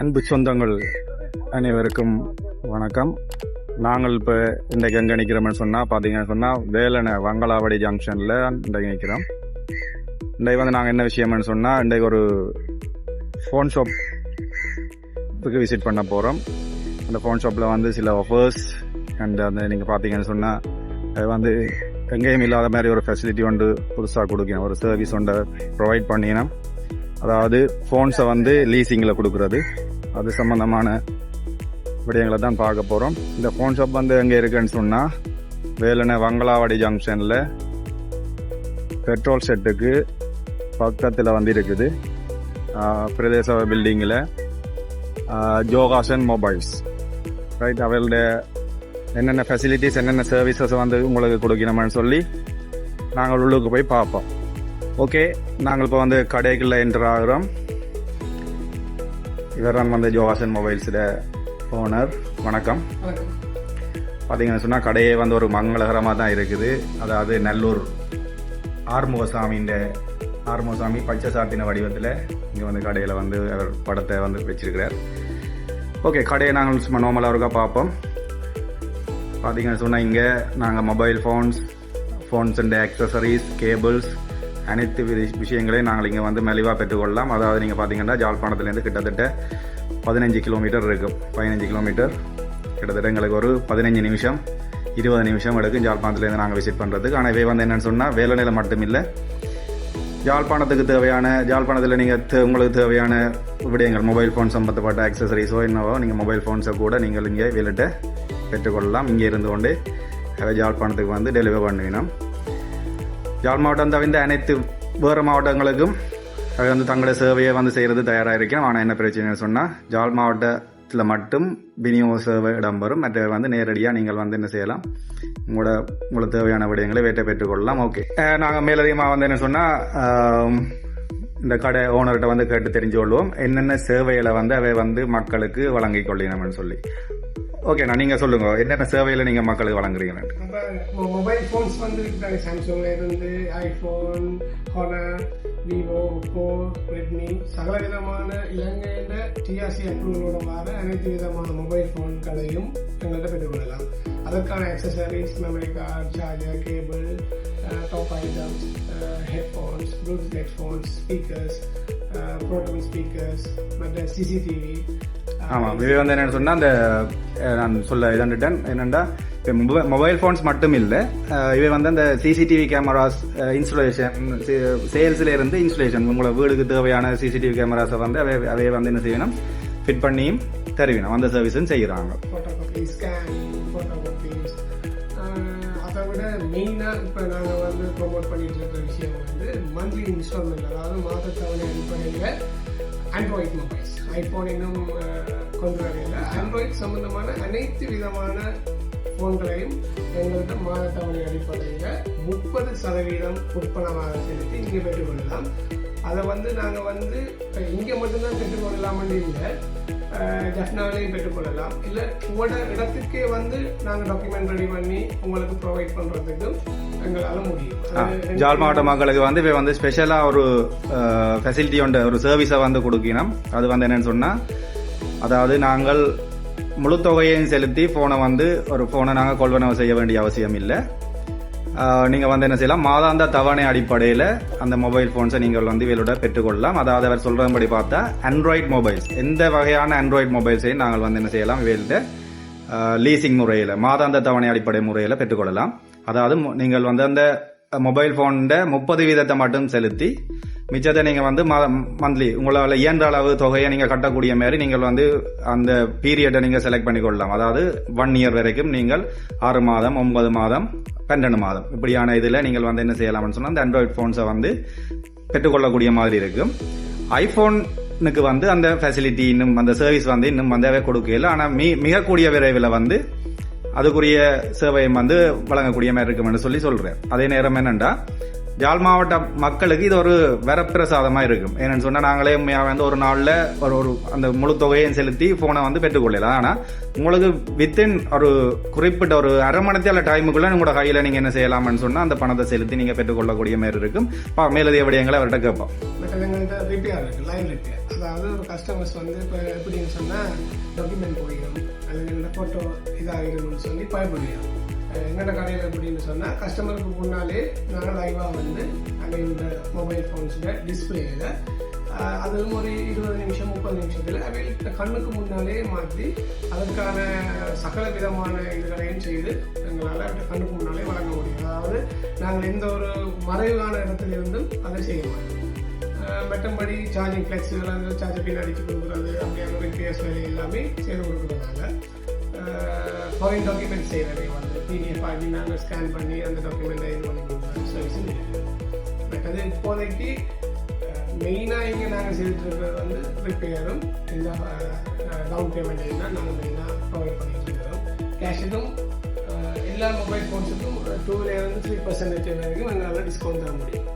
அன்பு சொந்தங்கள் அனைவருக்கும் வணக்கம். நாங்கள் இப்போ இன்றைக்கு எங்கே நிற்கிறோம்னு சொன்னால் பார்த்தீங்கன்னு சொன்னால் வேலனை வங்களாவடி ஜங்ஷனில் இன்றைக்கு நிற்கிறோம் இன்றைக்கு வந்து நாங்கள் என்ன விஷயம்னு சொன்னால் இன்றைக்கு ஒரு ஃபோன் ஷாப்புக்கு விசிட் பண்ண போகிறோம் அந்த ஃபோன் ஷாப்பில் வந்து சில ஆஃபர்ஸ் அண்ட் அந்த நீங்கள் பார்த்தீங்கன்னு சொன்னால் அது வந்து எங்கேயும் இல்லாத மாதிரி ஒரு ஃபெசிலிட்டி ஒன்று புதுசாக கொடுக்கணும். ஒரு சர்வீஸ் ஒன்று ப்ரொவைட் பண்ணினா அதாவது ஃபோன்ஸை வந்து லீசிங்கில் கொடுக்குறது. அது சம்மந்தமான விடயங்களை தான் பார்க்க போகிறோம் இந்த ஃபோன் ஷாப் வந்து எங்கே இருக்குன்னு சொன்னால் வேலனை வங்களாவாடி ஜங்ஷனில் பெட்ரோல் செட்டுக்கு பக்கத்தில் வந்து இருக்குது. பிரதேச பில்டிங்கில் ஜோகாசன் மொபைல்ஸ் ரைட் அவளுடைய என்னென்ன ஃபெசிலிட்டிஸ் என்னென்ன சர்வீசஸ் வந்து உங்களுக்கு கொடுக்கணும்னு சொல்லி நாங்கள் உள்ளுக்கு போய் பார்ப்போம். ஓகே நாங்கள் இப்போ வந்து கடைக்குள்ள என்டர் ஆகிறோம். இவர் தான் வந்து ஜோகாசன் மொபைல்ஸில் ஓனர் வணக்கம். பார்த்தீங்கன்னு சொன்னால் கடையே வந்து ஒரு மங்களகரமாக தான் இருக்குது. அதாவது நல்லூர் ஆறுமுகசாமின்ற ஆறுமுகசாமி பச்சை சாத்தின வடிவத்தில் இங்கே வந்து கடையில் வந்து அவர் படத்தை வந்து வச்சிருக்கிறார். ஓகே கடையை நாங்கள் சும்மா நார்மலாக இருக்கா பார்ப்போம். பார்த்தீங்கன்னு சொன்னால் இங்கே நாங்கள் mobile phones phones and accessories cables அனைத்து விஷயங்களையும் நாங்கள் இங்கே வந்து மெலிவாக பெற்றுக்கொள்ளலாம். அதாவது நீங்கள் பார்த்தீங்கன்னா ஜாழ்ப்பாணத்துலேருந்து கிட்டத்தட்ட பதினஞ்சு கிலோமீட்டர் இருக்கும் பதினஞ்சு கிலோமீட்டர் கிட்டத்தட்ட எங்களுக்கு ஒரு பதினஞ்சு நிமிஷம் இருபது நிமிஷம் எடுக்கும் ஜாழ்ப்பாணத்துலேருந்து நாங்கள் விசிட் பண்ணுறதுக்கு ஆனால் இவை வந்து என்னென்னு சொன்னால் வேலைநிலை மட்டும் இல்லை ஜாழ்ப்பாணத்துக்கு தேவையான ஜாழ்ப்பாணத்தில் நீங்கள் உங்களுக்கு தேவையான விடயங்கள் மொபைல் ஃபோன் சம்மந்தப்பட்ட ஆக்சசரிஸோ என்னவோ நீங்கள் மொபைல் ஃபோன்ஸை கூட நீங்கள் இங்கே வெளியிட்ட பெற்றுக்கொள்ளலாம். இங்கே இருந்து கொண்டு ஜாழ்ப்பாணத்துக்கு வந்து டெலிவரி பண்ணுவினோம். யாழ் மாவட்டம் தவிர்ந்த அனைத்து வேறு மாவட்டங்களுக்கும் அவை வந்து தங்களுடைய சேவையை வந்து செய்கிறது தயாராக இருக்கேன் ஆனால் என்ன பிரச்சனைன்னு சொன்னால் யாழ் மாவட்டத்தில் மட்டும் விநியோக சேவை இடம்பெறும். மற்ற வந்து நேரடியாக நீங்கள் வந்து என்ன செய்யலாம் உங்களோட உங்களுக்கு தேவையான விடயங்களை வேட்டை பெற்றுக்கொள்ளலாம் ஓகே. நாங்கள் மேலதிகமாக வந்து என்ன சொன்னால் இந்த கடை ஓனர்கிட்ட வந்து கேட்டு தெரிஞ்சு கொள்வோம். என்னென்ன சேவைகளை வந்து அவை வந்து மக்களுக்கு வழங்கிக் கொள்ளினோம்னு சொல்லி. ஓகேண்ணா நீங்கள் சொல்லுங்க. என்னென்ன சேவையில் நீங்கள் மக்களுக்கு வழங்குறீங்க? அப்போ மொபைல் ஃபோன்ஸ் வந்து இருக்காங்க சாம்சங்ல இருந்து iPhone Honor Vivo Oppo Redmi சகல விதமான இலங்கையில டிஆர்சி அப்ரூவலோட வர அனைத்து விதமான மொபைல் ஃபோன்களையும் எங்கள்கிட்ட பெற்றுக்கொள்ளலாம். அதற்கான accessories memory card charger cable top items headphones bluetooth headphones speakers Proton speakers மற்ற சிசிடிவி ஆமாம் இது வந்து என்னென்னு சொன்னால் அந்த நான் சொல்ல இதாண்டுட்டேன் என்னென்னா மொபைல் ஃபோன்ஸ் மட்டும் இல்லை இவை வந்து அந்த சிசிடிவி கேமராஸ் இன்ஸ்டலேஷன் சேல்ஸில் இருந்து இன்ஸ்டலேஷன் உங்களை வீடுக்கு தேவையான சிசிடிவி கேமராஸை வந்து அவை அவைய வந்து என்ன செய்யணும்? ஃபிட் பண்ணியும் தருவினோம். அந்த சர்வீஸும் செய்கிறாங்க அதை விட மெயினாக இப்போ நாங்கள் வந்து ப்ரொமோட் பண்ணிட்டு இருக்கிற விஷயம் வந்து மந்த்லி இன்ஸ்டால்மெண்ட் அதாவது மாத தவணை அடிப்படையில் ஆண்ட்ராய்ட் மொபைல்ஸ் ஐஃபோன் இன்னும் கொண்டு ஆண்ட்ராய்ட் சம்பந்தமான அனைத்து விதமான ஃபோன்களையும் எங்கள்கிட்ட மாத தவணை அடிப்படையில் முப்பது சதவீதம் உட்பணமாக செலுத்தி இங்கே பெற்றுக்கொள்ளலாம் அதை வந்து நாங்கள் வந்து இங்கே மட்டும்தான் பெற்றுக்கொள்ளலாம்னு இல்லை. ஜஃப்னாவிலையும் பெற்றுக்கொள்ளலாம். இல்லை உங்களோட இடத்துக்கே வந்து நாங்கள் டாக்குமெண்ட் ரெடி பண்ணி உங்களுக்கு ப்ரொவைட் பண்ணுறதுக்கும் எங்களால் முடியும். ஜாழ் மாவட்ட மக்களுக்கு வந்து இவை வந்து ஸ்பெஷலாக ஒரு ஃபெசிலிட்டி உண்டு ஒரு சர்வீஸை வந்து கொடுக்கணும். அது வந்து என்னன்னு சொன்னால் அதாவது நாங்கள் முழு தொகையையும் செலுத்தி ஃபோனை வந்து ஒரு ஃபோனை நாங்கள் கொள்வனவு செய்ய வேண்டிய அவசியம் இல்லை. நீங்கள் வந்து என்ன செய்யலாம்? மாதாந்த தவணை அடிப்படையில் அந்த மொபைல் ஃபோன்ஸை நீங்கள் வந்து இவளோட பெற்றுக்கொள்ளலாம். அதாவது அவர் சொல்கிறபடி பார்த்தா ஆண்ட்ராய்ட் மொபைல்ஸ் எந்த வகையான ஆண்ட்ராய்ட் மொபைல்ஸையும் நாங்கள் வந்து என்ன செய்யலாம்? இவள்கிட்ட லீசிங் முறையில் மாதாந்த தவணை அடிப்படை முறையில் பெற்றுக்கொள்ளலாம். அதாவது நீங்கள் வந்து அந்த மொபைல் ஃபோன்ட முப்பது வீதத்தை மட்டும் செலுத்தி மிச்சத்தை நீங்கள் வந்து மந்த்லி உங்களால் இயன்ற அளவு தொகையை நீங்கள் கட்டக்கூடிய மாதிரி நீங்கள் வந்து அந்த பீரியடை நீங்கள் செலக்ட் பண்ணிக்கொள்ளலாம். அதாவது ஒன் இயர் வரைக்கும் நீங்கள் ஆறு மாதம் ஒன்பது மாதம் பன்னெண்டு மாதம் இப்படியான இதில் நீங்கள் வந்து என்ன செய்யலாம்னு சொன்னால் அந்த ஆண்ட்ராய்ட் ஃபோன்ஸை வந்து பெற்றுக்கொள்ளக்கூடிய மாதிரி இருக்கும் ஐஃபோனுக்கு வந்து அந்த ஃபெசிலிட்டி இன்னும் அந்த சர்வீஸ் வந்து இன்னும் வந்தாவே கொடுக்கல. ஆனால் மி மிக கூடிய விரைவில் வந்து அதுக்குரிய சேவையும் வந்து வழங்கக்கூடிய மாதிரி இருக்கும்னு சொல்லி சொல்கிறேன் அதே நேரம் என்னென்னா ஜால் மாவட்ட மக்களுக்கு இது ஒரு வரப்பிரசாதமாக இருக்கும் ஏன்னு சொன்னால் நாங்களே உண்மையாக வந்து ஒரு நாளில் ஒரு ஒரு அந்த முழு தொகையும் செலுத்தி ஃபோனை வந்து பெற்றுக்கொள்ளலாம். ஆனால் உங்களுக்கு வித்தின் ஒரு குறிப்பிட்ட ஒரு அரை மணித்தால டைமுக்குள்ளே உங்களோட கையில் நீங்கள் என்ன செய்யலாம்னு சொன்னால் அந்த பணத்தை செலுத்தி நீங்கள் பெற்றுக்கொள்ளக்கூடிய மாதிரி இருக்கும். பா மேலதிக விடயங்களை அவர்கிட்ட கேட்போம். அதாவது ஒரு கஸ்டமர்ஸ் வந்து இப்போ எப்படின்னு சொன்னால் டாக்குமெண்ட் போயிடும் அது ஃபோட்டோ இதாகிடும்னு சொல்லி பயப்படுகிறோம் என்னென்ன கடையில் அப்படின்னு சொன்னால் கஸ்டமருக்கு முன்னாலே நாங்கள் லைவாக வந்து அங்கே மொபைல் ஃபோன்ஸில் டிஸ்பிளேயில் அதுவும் ஒரு இருபது நிமிஷம் முப்பது நிமிஷத்தில் அவைகளுக்கு கண்ணுக்கு முன்னாலே மாற்றி அதற்கான சகல விதமான இதுகளையும் செய்து எங்களால் அவற்றை கண்ணுக்கு முன்னாலே வழங்க முடியும். அதாவது நாங்கள் எந்த ஒரு மறைவான இடத்துல இருந்தும் அதை செய்ய மாட்டோம். மற்றபடி சார்ஜிங் ஃப்ளெக்ஸ் அந்த சார்ஜர் பின் அடிச்சு கொடுக்குறது அப்படியான ரிப்பேர்ஸ் வேலை எல்லாமே செய்து கொடுக்குறதுனால ஃபாரின் டாக்குமெண்ட் செய்கிறதே வந்து பிடிஎஃப் ஆகி நாங்கள் ஸ்கேன் பண்ணி அந்த டாக்குமெண்ட்டை இது பண்ணி கொடுக்குற சர்வீஸ் பட் அது இப்போதைக்கு மெயினாக இங்கே நாங்கள் செய்துட்டு வந்து ரிப்பேரும் இந்த டவுன் பேமெண்ட் தான் நாங்கள் மெயினாக ப்ரொவைட் பண்ணிட்டு இருக்கிறோம் கேஷுக்கும் எல்லா மொபைல் ஃபோன்ஸுக்கும் டூலேருந்து த்ரீ பர்சன்டேஜ் வரைக்கும் எங்களால் டிஸ்கவுண்ட் தர முடியும்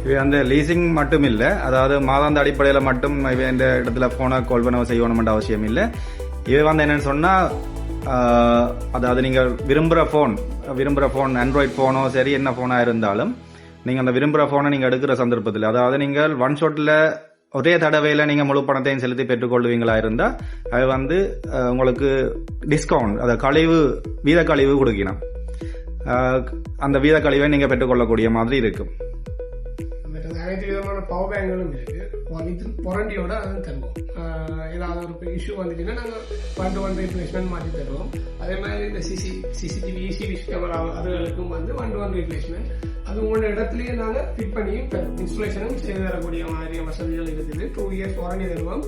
இது அந்த லீசிங் மட்டும் இல்லை அதாவது மாதாந்த அடிப்படையில் மட்டும் இவ இந்த இடத்துல ஃபோனை கொள்வனவு செய்யணுமென்ற அவசியம் இல்லை இது வந்து என்னன்னு சொன்னால் அதாவது நீங்கள் விரும்புகிற ஃபோன் விரும்புகிற ஃபோன் ஆண்ட்ராய்ட் ஃபோனோ சரி என்ன ஃபோனாக இருந்தாலும் நீங்கள் அந்த விரும்புகிற ஃபோனை நீங்கள் எடுக்கிற சந்தர்ப்பத்தில் அதாவது நீங்கள் ஒன் ஷாட்டில் ஒரே தடவையில் நீங்கள் முழு பணத்தையும் செலுத்தி பெற்றுக்கொள்வீங்களா இருந்தால் அது வந்து உங்களுக்கு டிஸ்கவுண்ட் அதை கழிவு வீத கழிவு கொடுக்கணும் அந்த வீத கழிவை நீங்கள் பெற்றுக்கொள்ளக்கூடிய மாதிரி இருக்கும். அனைத்து விதமான பவர் பேங்க்களும் இருக்குது இது பொரண்டியோட அதுவும் தருவோம் ஏதாவது ஒரு இஷ்யூ வந்துச்சுன்னா நாங்கள் ஒன் டு ஒன் ரீப்ளேஸ்மெண்ட் மாற்றி தருவோம். அதே மாதிரி இந்த சிசி சிசிடிவி இசிவி கேமரா அதுகளுக்கும் வந்து ஒன் டு ஒன் ரீப்ளேஸ்மெண்ட் அது உங்களோட இடத்துலயே நாங்கள் ஃபிட் பண்ணியும் இன்ஸ்டலேஷனும் செய்து தரக்கூடிய மாதிரி வசதிகள் இருக்குது. டூ இயர்ஸ் வாரண்டி தருவோம்.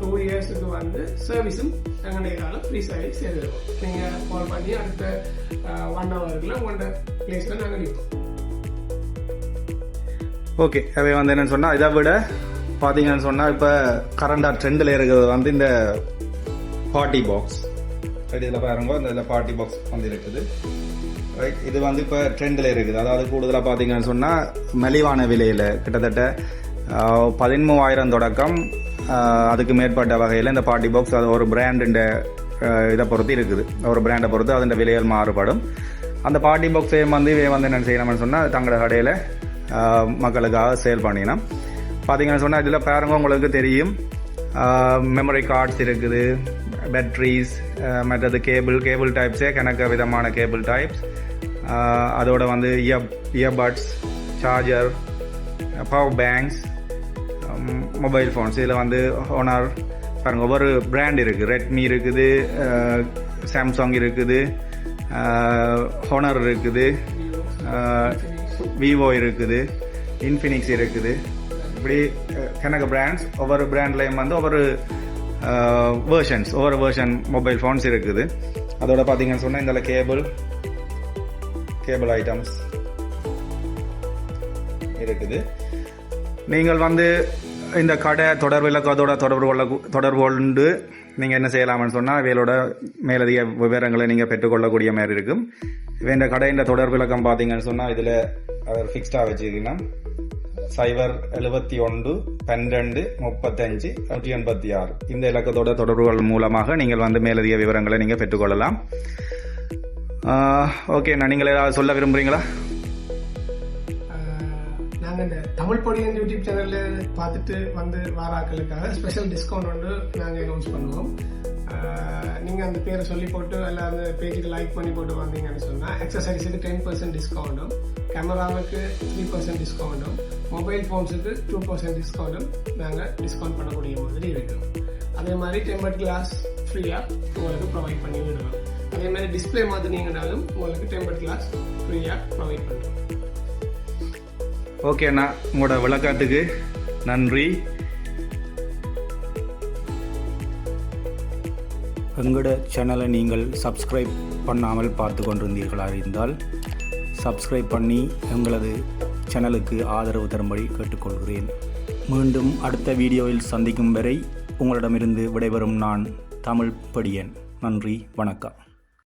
டூ இயர்ஸுக்கு வந்து சர்வீஸும் எங்களுடைய காலம் ஃப்ரீ சர்வீஸ் செய்து தருவோம். நீங்கள் கால் பண்ணி அடுத்த ஒன் ஹவருக்குள்ள உங்களோட பிளேஸில் நாங்கள் நிற்போம் ஓகே அதை வந்து என்னன்னு சொன்னால் இதை விட பார்த்தீங்கன்னு சொன்னால் இப்போ கரண்டாக ட்ரெண்டில் இருக்கிறது வந்து இந்த பார்ட்டி பாக்ஸ் ரைட் இதில் பாருங்க இந்த இதில் பார்ட்டி பாக்ஸ் வந்து இருக்குது. ரைட் இது வந்து இப்போ ட்ரெண்டில் இருக்குது. அதாவது கூடுதலாக பார்த்தீங்கன்னு சொன்னால் மலிவான விலையில் கிட்டத்தட்ட பதிமூவாயிரம் தொடக்கம் அதுக்கு மேற்பட்ட வகையில் இந்த பார்ட்டி பாக்ஸ் அது ஒரு பிராண்டுண்ட இதை பொறுத்து இருக்குது. ஒரு பிராண்டை பொறுத்து அதன் விலைகள் மாறுபடும். அந்த பார்ட்டி பாக்ஸையும் வந்து இவன் வந்து என்ன செய்யணும்னு சொன்னால் தங்களோட கடையில் மக்களுக்காக சேல் பண்ணினோம் பார்த்தீங்கன்னு சொன்னால் இதில் பாருங்க உங்களுக்கு தெரியும். மெமரி கார்ட்ஸ் இருக்குது பேட்ரிஸ் மற்றது கேபிள் கேபிள் டைப்ஸே கணக்க விதமான கேபிள் டைப்ஸ் அதோட வந்து ear earbuds charger power banks mobile phones இதில் வந்து ஹோனர் பாருங்கள் ஒவ்வொரு பிராண்ட் இருக்குது ரெட்மி இருக்குது சாம்சங் இருக்குது ஹோனர் இருக்குது விவோ இருக்குது இன்ஃபினிக்ஸ் இருக்குது. இப்படி அஹ், கணக்கு பிராண்ட்ஸ் ஒவ்வொரு பிராண்ட்லேயும் வந்து ஒவ்வொரு வேர்ஷன்ஸ் ஒவ்வொரு வேர்ஷன் மொபைல் ஃபோன்ஸ் இருக்குது. அதோட பார்த்தீங்கன்னு சொன்னால் இந்த கேபிள் கேபிள் ஐட்டம்ஸ் இருக்குது. நீங்கள் வந்து இந்த கடை தொடர்பு இலக்கத்தோட தொடர்பு கொள்ள தொடர்பு கொண்டு நீங்கள் என்ன செய்யலாம்னு சொன்னால் இவையோட மேலதிக விவரங்களை நீங்கள் பெற்றுக்கொள்ளக்கூடிய மாதிரி இருக்கும். இந்த கடையின் தொடர்பு இலக்கம் பார்த்தீங்கன்னு சொன்னால் இதில் அவர் ஃபிக்ஸ்டாக வச்சுருக்கீங்கன்னா சைபர் எழுபத்தி ஒன்று பன்னிரெண்டு முப்பத்தஞ்சு நூற்றி எண்பத்தி ஆறு. இந்த இலக்கத்தோட தொடர்புகள் மூலமாக நீங்கள் வந்து மேலதிக விவரங்களை நீங்கள் பெற்றுக்கொள்ளலாம். ஓகே நான் நீங்கள் ஏதாவது சொல்ல விரும்புகிறீங்களா நாங்கள் இந்த தமிழ் பொடியன் யூடியூப் சேனலில் பார்த்துட்டு வந்து வாராக்களுக்காக ஸ்பெஷல் டிஸ்கவுண்ட் வந்து நாங்கள் அனௌன்ஸ் பண்ணுவோம். நீங்கள் அந்த பேரை சொல்லி போட்டு அல்ல அந்த பேஜுக்கு லைக் பண்ணி போட்டு வந்தீங்கன்னு சொன்னால் எக்ஸசைஸுக்கு டென் பர்சன்ட் டிஸ்கவுண்ட்டும் கேமராவுக்கு த்ரீ பர்சன்ட் டிஸ்கவுண்ட்டும் மொபைல் ஃபோன்ஸுக்கு டூ பர்சன்ட் டிஸ்கவுண்ட்டும் நாங்கள் டிஸ்கவுண்ட் பண்ணக்கூடிய மாதிரி இருக்கும் அதே மாதிரி டெம்பர்ட் கிளாஸ் ஃப்ரீயாக உங்களுக்கு ப்ரொவைட் பண்ணி விடுவோம் அதே மாதிரி டிஸ்பிளே மாற்றினீங்கனாலும் உங்களுக்கு டெம்பர்ட் கிளாஸ் ஃப்ரீயாக ப்ரொவைட் பண்ணுறோம் ஓகே அண்ணா உங்களோட விளக்கத்துக்கு நன்றி. எங்களோட சேனலை நீங்கள் சப்ஸ்கிரைப் பண்ணாமல் பார்த்து கொண்டிருந்தீர்களா இருந்தால் சப்ஸ்கிரைப் பண்ணி எங்களது சேனலுக்கு ஆதரவு தரும்படி கேட்டுக்கொள்கிறேன். மீண்டும் அடுத்த வீடியோவில் சந்திக்கும் வரை உங்களிடமிருந்து விடைபெறும் நான் தமிழ் படியன். நன்றி வணக்கம்.